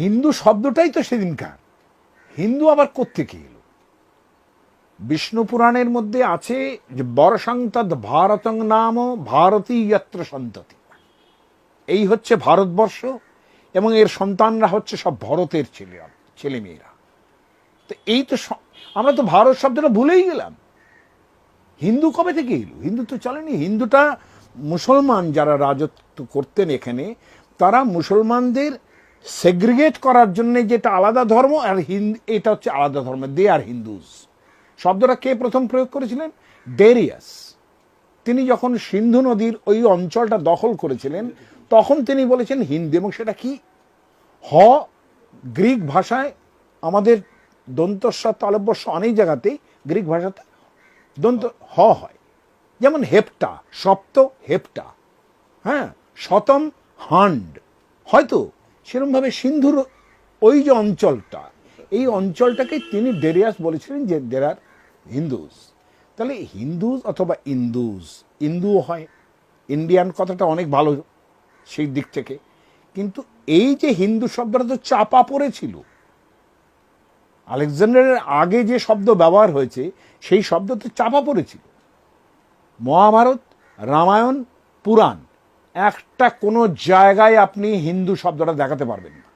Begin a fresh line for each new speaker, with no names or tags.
হিন্দু শব্দটাই তো সেদিনকার। হিন্দু আবার কোত্থেকে এলো? বিষ্ণু পুরাণের মধ্যে আছে যে বরসংতদ ভারতং নাম ভারতী যত্র সন্ততি। এই হচ্ছে ভারতবর্ষ এবং এর সন্তানরা হচ্ছে সব ভরতের ছেলে, ছেলেমেয়েরা। তো এই তো আমরা তো ভারত শব্দটা ভুলেই গেলাম। হিন্দু কবে থেকে এলো? হিন্দু তো চলেনি। হিন্দুটা মুসলমান যারা রাজত্ব করতেন এখানে, তারা মুসলমানদের সেগ্রিগেট করার জন্য যেটা আলাদা ধর্ম আর হিন্দ এটা হচ্ছে আলাদা ধর্ম। দে আর হিন্দুজ শব্দটা কে প্রথম প্রয়োগ করেছিলেন? ডেরিয়াস তিনি যখন সিন্ধু নদীর ওই অঞ্চলটা দখল করেছিলেন, তখন তিনি বলেছেন হিন্দু এবং সেটা কি? হ, গ্রিক ভাষায় আমাদের দন্তস্ব তালব্যস্য অনেক জায়গাতেই গ্রিক ভাষাতে দন্ত হ হয়। যেমন হেপটা, সপ্ত হেপটা। হ্যাঁ শতম হান্ড। হয়তো সেরকমভাবে সিন্ধুর ওই যে অঞ্চলটা, এই অঞ্চলটাকে তিনি ডেরিয়াস বলেছিলেন যে দের আর হিন্দুস তাহলে হিন্দুজ অথবা ইন্দুজ ইন্দুও হয়। ইন্ডিয়ান কথাটা অনেক ভালো সেই দিক থেকে। কিন্তু এই যে হিন্দু শব্দটা তো চাপা পড়েছিল। আলেকজান্ডারের আগে যে শব্দ ব্যবহার হয়েছে, সেই শব্দ তো চাপা পড়েছিল। মহাভারত, রামায়ণ, পুরাণ। একটা কোনো জায়গায় আপনি হিন্দু শব্দটা দেখাতে পারবেন না।